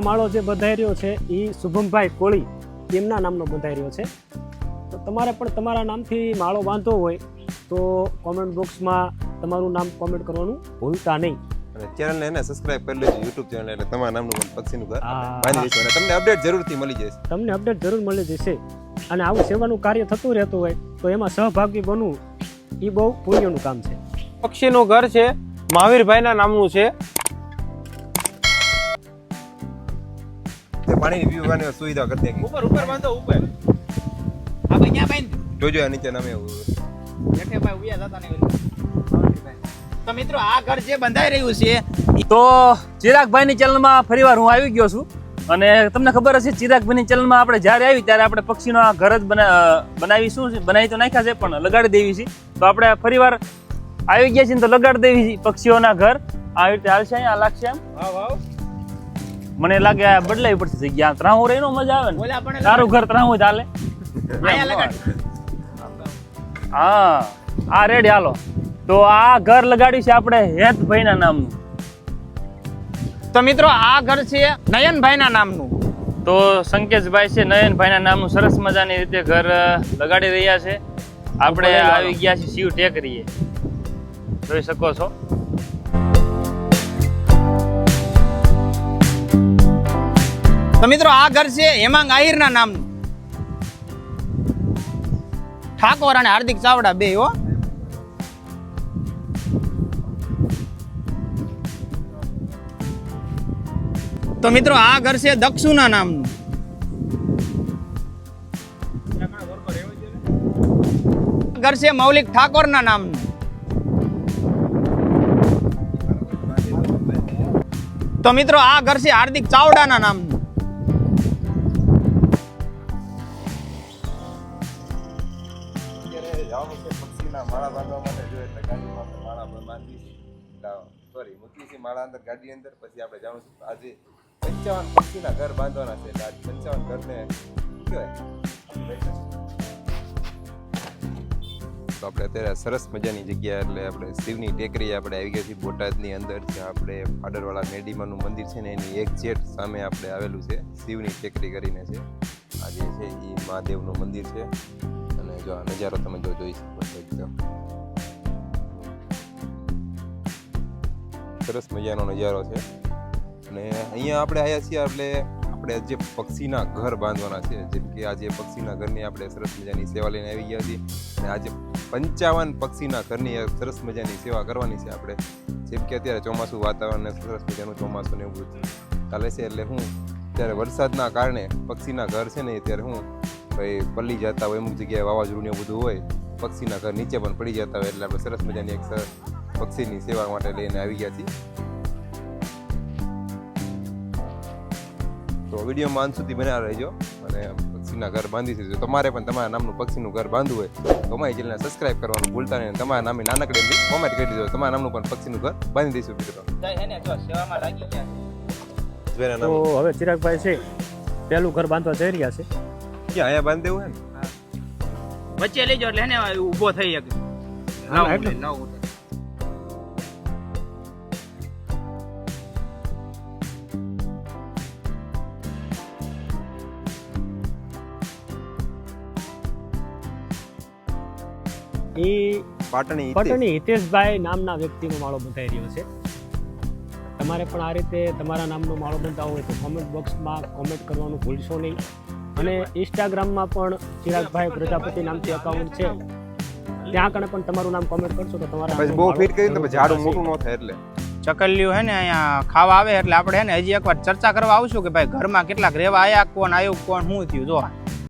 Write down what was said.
માળો જે બંધાઈ છે એ શુભમભાઈ કોળી એમના નામનો બંધાઈ છે. તો તમારે પણ તમારા નામથી માળો બાંધવો હોય તો કોમેન્ટ બોક્સમાં તમારું નામ કોમેન્ટ કરવાનું ભૂલતા નહીં. અને ચેનલને એને સબસ્ક્રાઇબ કરી લેજો યુટ્યુબ ચેનલ એટલે તમારા નામનું પણ પક્ષીનું ઘર. બાંધી અને તમને અપડેટ જરૂરથી મળી જશે. તમને અપડેટ જરૂર મળી જશે. અને આવું સેવાનું કાર્ય થતું રહેતું હોય તો એમાં સહભાગી બનવું એ બહુ પુણ્યનું કામ છે. પક્ષીનું ઘર છે મહાવીરભાઈના નામનું છે. તે પાણીની પીવાની સુવિધા કરી દે ઉપર ઉપર બાંધો ઉપર. આપણે ક્યાં બાંધ જોજો આ નીચે નમે એવું. જેઠે ભાઈ ઉયા જતા નહીં તો મિત્રો આ ઘર જે બંધાઈ રહ્યું છે તો ચિરાગભાઈની ચેનલમાં ફરીવાર હું આવી ગયો છું. અને તમને ખબર હશે ચિરાગભાઈની ચેનલમાં આપણે જ્યારે આવી ત્યારે આપણે પક્ષીનો આ ઘર જ બના બનાવી શું બનાવી તો નાખ્યા છે પણ લગાડી દેવી છે. તો આપણે ફરીવાર આવી ગયા છીએ ને તો લગાડી દેવી છે પક્ષીઓના ઘર. આવી રીતે હાલશે અહીંયા લાગશે એમ. હા વાવ. મને લાગે આ બદલાવી પડશે જગ્યા. ત્રાહું રહીનો મજા આવે ને. તારું ઘર ત્રાહું ચાલે હા આ રેડી હાલો. તો આ ઘર લગાડ્યું છે આપણે હેતભાઈના નામનું. તો મિત્રો આ ઘર છે નયનભાઈના નામનું. તો સંકેશભાઈ છે નયનભાઈના નામનું સરસ મજાની રીતે ઘર લગાડી રહ્યા છે. આપણે આવી ગયા છીએ શિવ ટેકરીએ. જોઈ શકો છો. તો મિત્રો આ ઘર છે હેમાંગ આહિરના નામનું. ઠાકોર અને હાર્દિક ચાવડા બે હો. તો મિત્રો આ ઘર છે દક્ષુના નામનું. ઘર છે મૌલિક ઠાકોરના નામનું. તો મિત્રો આ ઘર છે હાર્દિક ચાવડાના નામનું. માળા બાંધવા માટે જો એટલે ગાડીમાં આપણે માળા પણ બાંધી સોરી મૂકી છે માળા અંદર, ગાડી અંદર, પછી આપણે જાણું આજે પંચાવન પક્ષીના ઘર બાંધવાના છે. એટલે આજે પંચાવન ઘરને તો આપણે અત્યારે સરસ મજાની જગ્યા, એટલે આપણે શિવની ટેકરી આપણે આવી ગયા છીએ બોટાદની અંદર જે આપણે ફાડરવાળા મેડીમાનું મંદિર છે ને એની એક જેટ સામે આપણે આવેલું છે, શિવની ટેકરી કરીને છે. આજે છે એ મહાદેવનું મંદિર છે. જો નજારો તમે જો જોઈ શકો છો એકદમ સરસ મજાનો નજારો છે અને અહીંયા આપણે આવ્યા છીએ એટલે આપણે જે પક્ષીના ઘર બાંધવાના છે જેમ કે આજે પક્ષીના ઘરની આપણે સરસ મજાની સેવા લઈને આવી ગયા છીએ અને આજે પંચાવન પક્ષીના ઘરની સરસ મજાની સેવા કરવાની છે આપણે જેમ કે અત્યારે ચોમાસું વાતાવરણ સરસ મજાનું ચોમાસું ને એવું બધું ચાલે છે એટલે હું ત્યારે વરસાદના કારણે પક્ષીના ઘર છે ને ત્યારે હું ભાઈ પલ્લી જતા હોય અમુક જગ્યાએ વાવાઝોડું ને એવું બધું હોય પક્ષીના ઘર નીચે પણ પડી જતા હોય એટલે આપણે સરસ મજાની એક સરસ પક્ષીની સેવા માટે લઈને આવી ગયા છીએ. તો વિડીયોમાં અંત સુધી બન્યા રહેજો અને પક્ષીના ઘર બાંધી દેજો. તમારે પણ તમારા નામનું પક્ષીનું ઘર બાંધવું હોય તો અમારી ચેનલને સબસ્ક્રાઇબ કરવાનું ભૂલતા નહીં તમારા નામે નાનકડે કોમેન્ટ કરી દીધો તમારા નામનું પણ પક્ષીનું ઘર બાંધી દઈશું મિત્રો. તો હવે ચિરાગભાઈ છે પહેલું ઘર બાંધવા જઈ રહ્યા છે. ક્યાં અહીંયા બાંધી દેવું હે ને વચ્ચે લેજો એટલે એને ઊભો થઈ શકે. ના એટલે. નવ ઉઠે. એ પાટણી પાટણી પટણી હિતેશભાઈ નામના વ્યક્તિનો માળો બંધાઈ રહ્યો છે. તમારે પણ આ રીતે તમારા નામનો માળો બંધાવો હોય તો કોમેન્ટ બોક્સમાં કોમેન્ટ કરવાનું ભૂલશો નહીં. અને ઇન્સ્ટાગ્રામમાં પણ ચિરાગભાઈ પ્રજાપતિ નામથી અકાઉન્ટ છે. ત્યાં કણે પણ તમારું નામ કોમેન્ટ કરશો તો તમારા બહુ ફિટ કરી તમે ઝાડું મોટું ન થાય એટલે. ચકલ્યું હે ને અહીંયા ખાવા આવે એટલે આપણે હે ને હજી એકવાર ચર્ચા કરવા આવશું કે ભાઈ ઘરમાં કેટલાક રહેવા આયા કોણ આવ્યું કોણ શું થયું જો.